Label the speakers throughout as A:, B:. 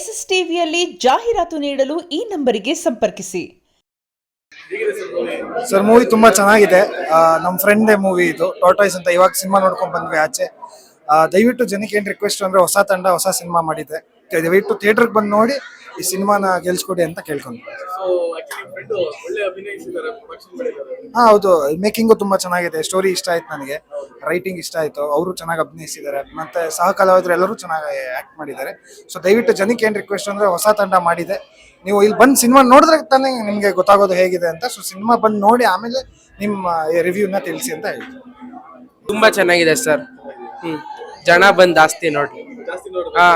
A: S S ಟಿವಿಯಲ್ಲಿ ಜಾಹೀರಾತು ನೀಡಲು ಈ ನಂಬರಿಗೆ ಸಂಪರ್ಕಿಸಿ.
B: ಸರ್ ಮೂವಿ ತುಂಬಾ ಚೆನ್ನಾಗಿದೆ. ನಮ್ಮ ಫ್ರೆಂಡ್ ಮೂವಿ ಇದು ಟಾಟಾಯ್ಸ್ ಅಂತ ಇವಾಗ ಸಿನಿಮಾ ನೋಡ್ಕೊಂಡು ಬಂದ್ವಿ ಆಚೆ. ದಯವಿಟ್ಟು ಜನಕ್ಕೆ ಏನ್ ರಿಕ್ವೆಸ್ಟ್ ಅಂದ್ರೆ ಹೊಸ ತಂಡ, ಹೊಸ ಸಿನಿಮಾ ಮಾಡಿದೆ. ದಯವಿಟ್ಟು ಥಿಯೇಟರ್ಗೆ ಬಂದು ನೋಡಿ ಈ ಸಿನಿಮಾನ ಗೆಲ್ಸ್ಕೊಡಿ ಅಂತ ಕೇಳ್ಕೊಂಡು
C: ಸೊ ಆಕ್ಚುಲಿ ಫ್ರೆಂಡ್ ಒಳ್ಳೆ ಅಭಿನಯಿಸಿದ್ದಾರೆ ಪ್ರೊಡಕ್ಷನ್ ಮಾಡಿದ್ದಾರೆ.
B: ಹಾ ಹೌದು. ಮೇಕಿಂಗು ತುಂಬಾ ಚೆನ್ನಾಗಿದೆ. ಸ್ಟೋರಿ ಇಷ್ಟ ಆಯ್ತು ನನಗೆ. ರೈಟಿಂಗ್ ಇಷ್ಟ ಆಯ್ತು. ಅವರು ಚೆನ್ನಾಗಿ ಅಭಿನಯಿಸಿದ್ದಾರೆ. ಮತ್ತೆ ಸಹ ಕಲಾವಿದರು ಎಲ್ಲರೂ ಚೆನ್ನಾಗಿ ಆಕ್ಟ್ ಮಾಡಿದ್ದಾರೆ. ಸೊ ದಯವಿಟ್ಟು ಜನಕ್ಕೆ ಏನ್ ರಿಕ್ವೆಸ್ಟ್ ಅಂದ್ರೆ ಹೊಸ ತಂಡ ಮಾಡಿದೆ. ನೀವು ಇಲ್ಲಿ ಬಂದು ಸಿನಿಮಾ ನೋಡಿದ್ರೆ ತಾನೇ ನಿಮಗೆ ಗೊತ್ತಾಗೋದು ಹೇಗಿದೆ ಅಂತ. ಸೊ ಸಿನಿಮಾ ಬಂದು ನೋಡಿ ಆಮೇಲೆ ನಿಮ್ಮ ರಿವ್ಯೂನ ತಿಳಿಸಿ ಅಂತ ಹೇಳ್ತೀನಿ.
D: ತುಂಬಾ ಚೆನ್ನಾಗಿದೆ ಸರ್. ಹ್ಮ್. ಜನ ಬಂದ್ ಜಾಸ್ತಿ ನೋಡಿ ಹಾ.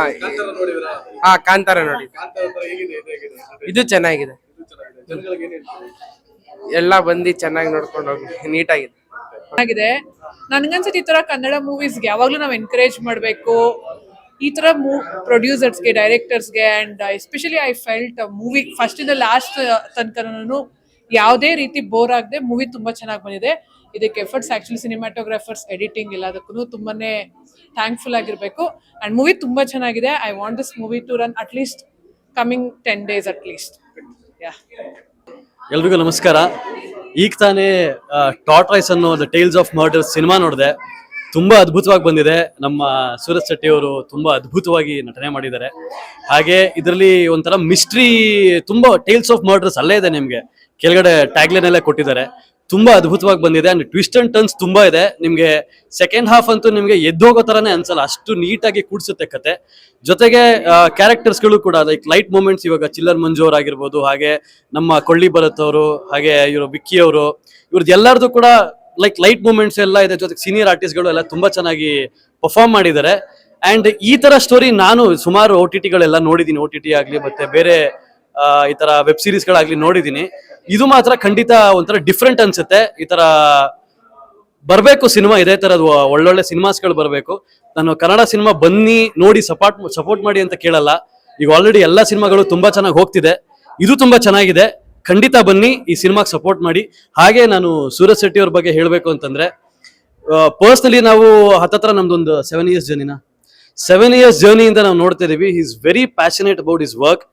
D: ಹಾ ಕಾಂತಾರ ನೋಡಿ.
C: ಇದು
D: ಚೆನ್ನಾಗಿದೆ.
C: ಚೆನ್ನಾಗಿದೆ
D: ಎಲ್ಲ ಬಂದಿ ಚೆನ್ನಾಗಿ ನೋಡ್ಕೊಂಡು ಹೋಗಿ.
E: ಆಗಿದೆ ನನ್ಗನ್ಸುತ್ತೆ ಈ ತರ ಕನ್ನಡ ಮೂವೀಸ್ಗೆ ಯಾವಾಗ್ಲೂ ನಾವು ಎನ್ಕರೇಜ್ ಮಾಡಬೇಕು. ಈ ತರ ಮೂ ಪ್ರೊಡ್ಯೂಸರ್ಸ್ಗೆ ಡೈರೆಕ್ಟರ್ಸ್ಗೆ and especially I felt movie first ಇಂದ ಲಾಸ್ಟ್ ತನಕ ಯಾವುದೇ ರೀತಿ ಬೋರ್ ಆಗದೆ ಮೂವಿ ತುಂಬಾ ಚೆನ್ನಾಗಿ ಬಂದಿದೆ. ಇದಕ್ಕೆ ಎಫರ್ಟ್ಸ್ ಆ್ಯಕ್ಚುಲಿ ಸಿನಿಮಾಟೋಗ್ರಾಫರ್ಸ್ ಎಡಿಟಿಂಗ್ ಎಲ್ಲದಕ್ಕೂ ತುಂಬಾನೇ ಥ್ಯಾಂಕ್ಫುಲ್ ಆಗಿರಬೇಕು. ಅಂಡ್ ಮೂವಿ ತುಂಬಾ ಚೆನ್ನಾಗಿದೆ. I want this movie to run at least coming ten days at least
F: ಎಲ್ರಿಗೂ ನಮಸ್ಕಾರ. ಈಗ ತಾನೇ ಟಾಟ್ ರೈಸ್ ಅನ್ನೋ the tales of murder cinema ನೋಡಿದೆ. ತುಂಬಾ ಅದ್ಭುತವಾಗಿ ಬಂದಿದೆ. ನಮ್ಮ ಸೂರಜ್ ಶೆಟ್ಟಿ ಅವರು ತುಂಬಾ ಅದ್ಭುತವಾಗಿ ನಟನೆ ಮಾಡಿದ್ದಾರೆ. ಹಾಗೆ ಇದರಲ್ಲಿ ಒಂಥರ ಮಿಸ್ಟ್ರಿ ತುಂಬಾ ಟೇಲ್ಸ್ ಆಫ್ ಮರ್ಡರ್ಸ್ ಅಲ್ಲೇ ಇದೆ ನಿಮಗೆ. ಕೆಳಗಡೆ ಟ್ಯಾಗ್ಲೈನ್ ಎಲ್ಲ ಕೊಟ್ಟಿದ್ದಾರೆ. ತುಂಬಾ ಅದ್ಭುತವಾಗಿ ಬಂದಿದೆ ಅಂಡ್ ಟ್ವಿಸ್ಟ್ ಅಂಡ್ ಟರ್ನ್ಸ್ ತುಂಬಾ ಇದೆ. ನಿಮಗೆ ಸೆಕೆಂಡ್ ಹಾಫ್ ಅಂತೂ ನಿಮಗೆ ಎದ್ದೋಗೋ ತರನೇ ಅನ್ಸಲ್ಲ, ಅಷ್ಟು ನೀಟಾಗಿ ಕೂಡಿಸುತ್ತೆ ಕತೆ. ಜೊತೆಗೆ ಕ್ಯಾರೆಕ್ಟರ್ಸ್ಗಳು ಕೂಡ ಲೈಕ್ ಲೈಟ್ ಮೂಮೆಂಟ್ಸ್ ಇವಾಗ ಚಿಲ್ಲರ್ ಮಂಜು ಆಗಿರ್ಬೋದು, ಹಾಗೆ ನಮ್ಮ ಕೊಳ್ಳಿ ಭರತ್ ಅವರು, ಹಾಗೆ ಇವರು ವಿಕ್ಕಿ ಅವರು ಇವ್ರದ್ದು ಎಲ್ಲರದು ಕೂಡ ಲೈಕ್ ಲೈಟ್ ಮೂಮೆಂಟ್ಸ್ ಎಲ್ಲ ಇದೆ. ಜೊತೆಗೆ ಸೀನಿಯರ್ ಆರ್ಟಿಸ್ಟ್ಗಳು ಎಲ್ಲ ತುಂಬಾ ಚೆನ್ನಾಗಿ ಪರ್ಫಾರ್ಮ್ ಮಾಡಿದ್ದಾರೆ. ಅಂಡ್ ಈ ತರ ಸ್ಟೋರಿ ನಾನು ಸುಮಾರು ಓ ಟಿ ಟಿಗಳೆಲ್ಲ ನೋಡಿದ್ದೀನಿ ಓ ಟಿ ಟಿ ಆಗಲಿ ಮತ್ತೆ ಬೇರೆ ಈ ತರ ವೆಬ್ ಸೀರೀಸ್ ಗಳಾಗ್ಲಿ ನೋಡಿದೀನಿ. ಇದು ಮಾತ್ರ ಖಂಡಿತ ಒಂಥರ ಡಿಫ್ರೆಂಟ್ ಅನ್ಸುತ್ತೆ. ಈ ತರ ಬರಬೇಕು ಸಿನಿಮಾ, ಇದೇ ತರದ್ ಒಳ್ಳೊಳ್ಳೆ ಸಿನಿಮಾಸ್ಗಳು ಬರಬೇಕು. ನಾನು ಕನ್ನಡ ಸಿನಿಮಾ ಬನ್ನಿ, ನೋಡಿ ಸಪೋರ್ಟ್ ಸಪೋರ್ಟ್ ಮಾಡಿ ಅಂತ ಕೇಳಲ್ಲ. ಈಗ ಆಲ್ರೆಡಿ ಎಲ್ಲ ಸಿನಿಮಾಗಳು ತುಂಬಾ ಚೆನ್ನಾಗಿ ಹೋಗ್ತಿದೆ. ಇದು ತುಂಬಾ ಚೆನ್ನಾಗಿದೆ. ಖಂಡಿತ ಬನ್ನಿ, ಈ ಸಿನಿಮಾಗೆ ಸಪೋರ್ಟ್ ಮಾಡಿ. ಹಾಗೆ ನಾನು ಸೂರಜ್ ಶೆಟ್ಟಿ ಅವ್ರ ಬಗ್ಗೆ ಹೇಳಬೇಕು ಅಂತಂದ್ರೆ ಪರ್ಸ್ನಲಿ ನಾವು ಹತ್ತತ್ರ ನಮ್ದೊಂದು ಸೆವೆನ್ ಇಯರ್ಸ್ ಜರ್ನಿನ ಸೆವೆನ್ ಇಯರ್ಸ್ ಜರ್ನಿಯಿಂದ ನಾವು ನೋಡ್ತಾ ಇದೀವಿ. Is very passionate about is work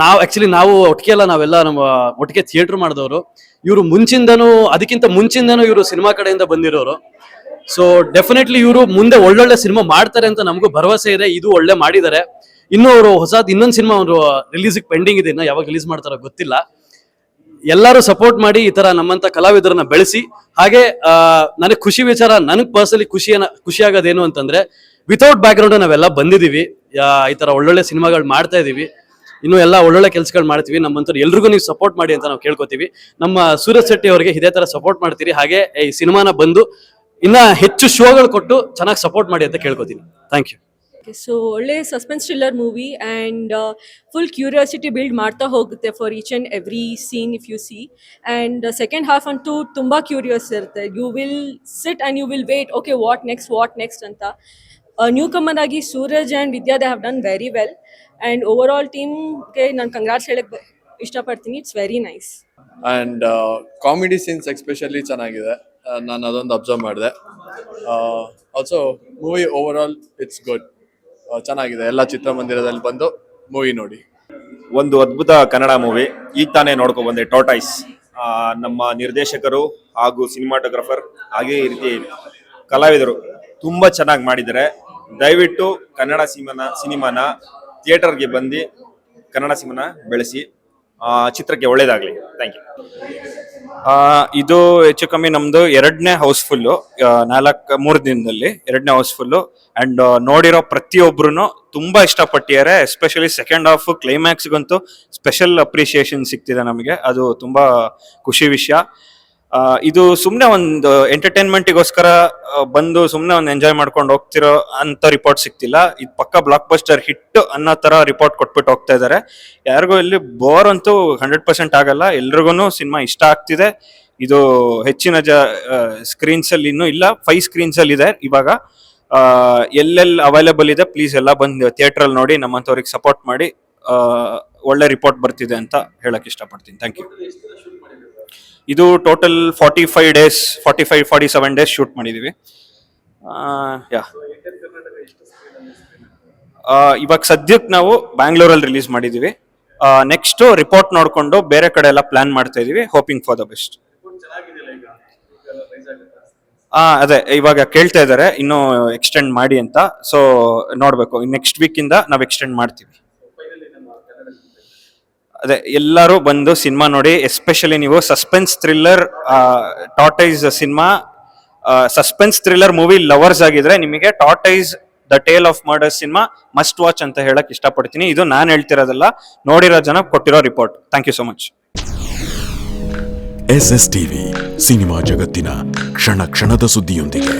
F: ನಾವು ಆಕ್ಚುಲಿ ನಾವು ಒಟ್ಟಿಗೆ ಎಲ್ಲ ನಾವೆಲ್ಲ ನಮ್ಮ ಒಟ್ಟಿಗೆ ಥಿಯೇಟರ್ ಮಾಡಿದವರು. ಇವರು ಮುಂಚಿಂದನೂ, ಅದಕ್ಕಿಂತ ಮುಂಚಿಂದನೂ ಇವರು ಸಿನಿಮಾ ಕಡೆಯಿಂದ ಬಂದಿರೋರು. ಸೊ ಡೆಫಿನೆಟ್ಲಿ ಇವರು ಮುಂದೆ ಒಳ್ಳೊಳ್ಳೆ ಸಿನಿಮಾ ಮಾಡ್ತಾರೆ ಅಂತ ನಮಗೂ ಭರವಸೆ ಇದೆ, ಇದು ಒಳ್ಳೆ ಮಾಡಿದ್ದಾರೆ. ಇನ್ನು ಅವರು ಹೊಸದ್ ಇನ್ನೊಂದು ಸಿನಿಮಾ ಅವರು ರಿಲೀಸ್ ಪೆಂಡಿಂಗ್ ಇದೆ, ಇನ್ನು ಯಾವಾಗ ರಿಲೀಸ್ ಮಾಡ್ತಾರೋ ಗೊತ್ತಿಲ್ಲ. ಎಲ್ಲರೂ ಸಪೋರ್ಟ್ ಮಾಡಿ ಈ ತರ ನಮ್ಮಂತ ಕಲಾವಿದರನ್ನ ಬೆಳೆಸಿ, ಹಾಗೆ ನನಗೆ ಖುಷಿ ವಿಚಾರ, ನನಗೆ ಪರ್ಸನಲಿ ಖುಷಿ ಖುಷಿ ಆಗೋದೇನು ಅಂತಂದ್ರೆ ವಿತೌಟ್ ಬ್ಯಾಕ್ ಗ್ರೌಂಡ್ ನಾವೆಲ್ಲ ಬಂದಿದೀವಿ. ಈ ತರ ಒಳ್ಳೊಳ್ಳೆ ಸಿನಿಮಾಗಳು ಮಾಡ್ತಾ ಇದೀವಿ. ಇನ್ನು ಎಲ್ಲ ಒಳ್ಳೊಳ್ಳೆ ಕೆಲಸಗಳು ಮಾಡ್ತೀವಿ. ನಮ್ಮಂತವ್ರು ಎಲ್ರಿಗೂ ನೀವು ಸಪೋರ್ಟ್ ಮಾಡಿ ಅಂತ ನಾವು ಕೇಳ್ಕೊತೀವಿ. ನಮ್ಮ ಸೂರಜ್ ಶೆಟ್ಟಿ ಅವರಿಗೆ ಇದೇ ತರ ಸಪೋರ್ಟ್ ಮಾಡ್ತೀರಿ. ಹಾಗೆ ಈ ಸಿನಿಮಾನ ಬಂದು ಇನ್ನ ಹೆಚ್ಚು ಶೋಗಳು ಕೊಟ್ಟು ಚೆನ್ನಾಗಿ ಸಪೋರ್ಟ್ ಮಾಡಿ ಅಂತ ಕೇಳ್ಕೊತೀನಿ. ಥ್ಯಾಂಕ್ ಯು
G: ಸೊ ಒಳ್ಳೆ suspense thriller movie and full curiosity build ಮಾಡ್ತಾ ಹೋಗುತ್ತೆ for each and every scene if you see and second half ಅಂತೂ ತುಂಬ ಕ್ಯೂರಿಯಸ್ ಇರುತ್ತೆ. You will sit and you will wait okay what next what next ಅಂತ. Newcomer ಆಗಿ Suraj and Vidya they have done very well and over all ಟೀಮ್ಗೆ ನಾನು congrats ಹೇಳಕ್ಕೆ ಇಷ್ಟಪಡ್ತೀನಿ. It's very nice
H: and comedy scenes especially ಚೆನ್ನಾಗಿದೆ. ನಾನು ಅದೊಂದು observe ಮಾಡಿದೆ. Also movie over all it's good ಚೆನ್ನಾಗಿದೆ. ಎಲ್ಲ ಚಿತ್ರಮಂದಿರದಲ್ಲಿ ಬಂದು ಮೂವಿ ನೋಡಿ.
I: ಒಂದು ಅದ್ಭುತ ಕನ್ನಡ ಮೂವಿ ಈಗ ತಾನೇ ನೋಡ್ಕೊ ಬಂದೆ ಟೋಟೈಸ್ ಆ, ನಮ್ಮ ನಿರ್ದೇಶಕರು ಹಾಗೂ ಸಿನಿಮಾಟೋಗ್ರಫರ್ ಹಾಗೆ ಈ ರೀತಿ ಕಲಾವಿದರು. ತುಂಬಾ ಚೆನ್ನಾಗಿ ಮಾಡಿದ್ದಾರೆ. ದಯವಿಟ್ಟು ಕನ್ನಡ ಸಿನಿಮಾನ ಸಿನಿಮಾನ ಥಿಯೇಟರ್ಗೆ ಬಂದು ಕನ್ನಡ ಸಿನಿಮಾನ ಬೆಳೆಸಿ ಚಿತ್ರಕ್ಕೆ ಒಳ್ಳೇದಾಗಲಿ. ಥ್ಯಾಂಕ್ ಯು ಇದು ಹೆಚ್ಚು ಕಮ್ಮಿ ನಮ್ಮದು ಎರಡನೇ ಹೌಸ್ಫುಲ್ಲು ನಾಲ್ಕು, ಮೂರು ದಿನದಲ್ಲಿ ಎರಡನೇ ಹೌಸ್ಫುಲ್ಲು. ಅಂಡ್ ನೋಡಿರೋ ಪ್ರತಿಯೊಬ್ರು ತುಂಬಾ ಇಷ್ಟಪಟ್ಟಿದ್ದಾರೆ ಎಸ್ಪೆಷಲಿ ಸೆಕೆಂಡ್ ಹಾಫ್ ಕ್ಲೈಮ್ಯಾಕ್ಸ್ಗಂತೂ ಸ್ಪೆಷಲ್ ಅಪ್ರಿಷಿಯೇಷನ್ ಸಿಗ್ತಿದೆ ನಮಗೆ. ಅದು ತುಂಬಾ ಖುಷಿ ವಿಷಯ. ಇದು ಸುಮ್ಮನೆ ಒಂದು ಎಂಟರ್ಟೈನ್ಮೆಂಟಿಗೋಸ್ಕರ ಬಂದು ಸುಮ್ಮನೆ ಒಂದು ಎಂಜಾಯ್ ಮಾಡ್ಕೊಂಡು ಹೋಗ್ತಿರೋ ಅಂತ ರಿಪೋರ್ಟ್ ಸಿಗ್ತಿಲ್ಲ. ಇದು ಪಕ್ಕ ಬ್ಲಾಕ್ ಬಸ್ಟರ್ ಹಿಟ್ ಅನ್ನೋ ತರ ರಿಪೋರ್ಟ್ ಕೊಟ್ಬಿಟ್ಟು ಹೋಗ್ತಾ ಇದ್ದಾರೆ ಯಾರಿಗೂ ಇಲ್ಲಿ ಬೋರ್ ಅಂತೂ ಹಂಡ್ರೆಡ್ ಪರ್ಸೆಂಟ್ ಆಗಲ್ಲ. ಎಲ್ರಿಗೂ ಸಿನಿಮಾ ಇಷ್ಟ ಆಗ್ತಿದೆ. ಇದು ಹೆಚ್ಚಿನ ಜ ಸ್ಕ್ರೀನ್ಸ್ ಅಲ್ಲಿ ಇನ್ನೂ ಇಲ್ಲ. ಫೈವ್ ಸ್ಕ್ರೀನ್ಸ್ ಅಲ್ಲಿ ಇದೆ ಇವಾಗ. ಎಲ್ಲೆಲ್ಲಿ ಅವೈಲೇಬಲ್ ಇದೆ ಪ್ಲೀಸ್ ಎಲ್ಲ ಬಂದು ಥಿಯೇಟರ್ ಅಲ್ಲಿ ನೋಡಿ, ನಮ್ಮಂಥವ್ರಿಗೆ ಸಪೋರ್ಟ್ ಮಾಡಿ ಒಳ್ಳೆ ರಿಪೋರ್ಟ್ ಬರ್ತಿದೆ ಅಂತ ಹೇಳಕ್ ಇಷ್ಟಪಡ್ತೀನಿ. ಥ್ಯಾಂಕ್ ಯು ಇದು total forty five days forty five forty seven days shoot ಮಾಡಿದೀವಿ ಯಾ ಇವಾಗ ಸದ್ಯಕ್ಕೆ ನಾವು ಬ್ಯಾಂಗ್ಳೂರಲ್ಲಿ ರಿಲೀಸ್ ಮಾಡಿದೀವಿ. ನೆಕ್ಸ್ಟ್ ರಿಪೋರ್ಟ್ ನೋಡಿಕೊಂಡು ಬೇರೆ ಕಡೆ ಎಲ್ಲ ಪ್ಲಾನ್ ಮಾಡ್ತಾ ಇದೀವಿ ಹೋಪಿಂಗ್ ಫಾರ್ ದ ಬೆಸ್ಟ್ ಹಾ ಅದೇ, ಇವಾಗ ಕೇಳ್ತಾ ಇದ್ದಾರೆ ಇನ್ನೂ ಎಕ್ಸ್ಟೆಂಡ್ ಮಾಡಿ ಅಂತ. ಸೊ ನೋಡಬೇಕು ನೆಕ್ಸ್ಟ್ ವೀಕ್ ಇಂದ ನಾವು ಎಕ್ಸ್ಟೆಂಡ್ ಮಾಡ್ತೀವಿ. ಅದೇ, ಎಲ್ಲರೂ ಬಂದು ಸಿನಿಮಾ ನೋಡಿ ಎಸ್ಪೆಷಲಿ ನೀವು ಸಸ್ಪೆನ್ಸ್ ಥ್ರಿಲ್ಲರ್ ಟಾಟೈಸ್ cinema suspense thriller movie lovers ಆಗಿದ್ರೆ ನಿಮಗೆ ಟಾಟೈಸ್ the tale of murder cinema must watch ಅಂತ ಹೇಳಕ್ ಇಷ್ಟಪಡ್ತೀನಿ. ಇದು ನಾನು ಹೇಳ್ತಿರೋದಲ್ಲ, ನೋಡಿರೋ ಜನ ಕೊಟ್ಟಿರೋ report thank you so much
J: S S TV cinema ಜಗತ್ತಿನ ಕ್ಷಣ ಕ್ಷಣದ ಸುದ್ದಿಯೊಂದಿಗೆ.